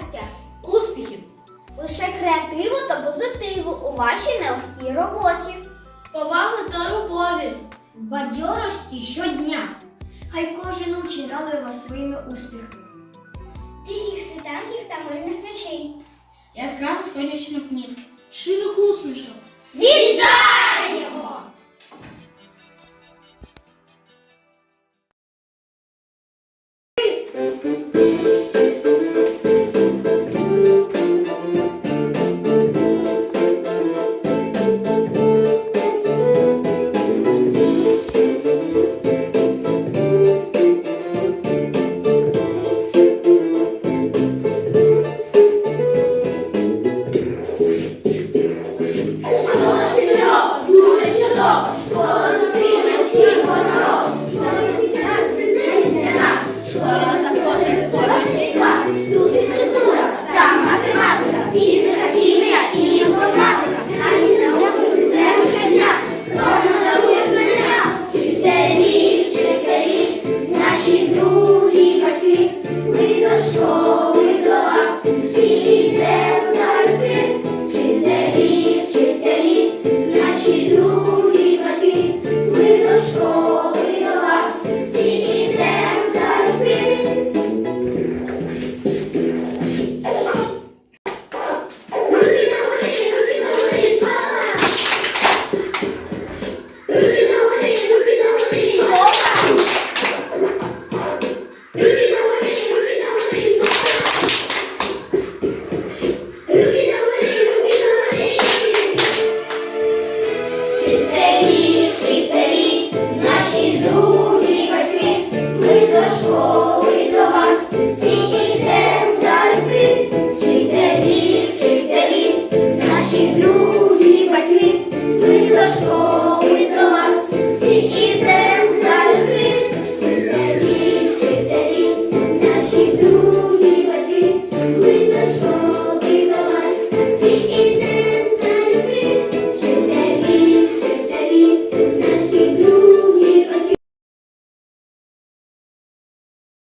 щастя, успіхів, лише креативу та позитиву у вашій нелегкій роботі. поваги та любові. Бадьорості щодня. Хай кожен учень радує вас своїми успіхами. Тихих світанків та мирних ночей. Яскравих сонячних днів, щирих усмішок. Вітаю! 없어. Thank you.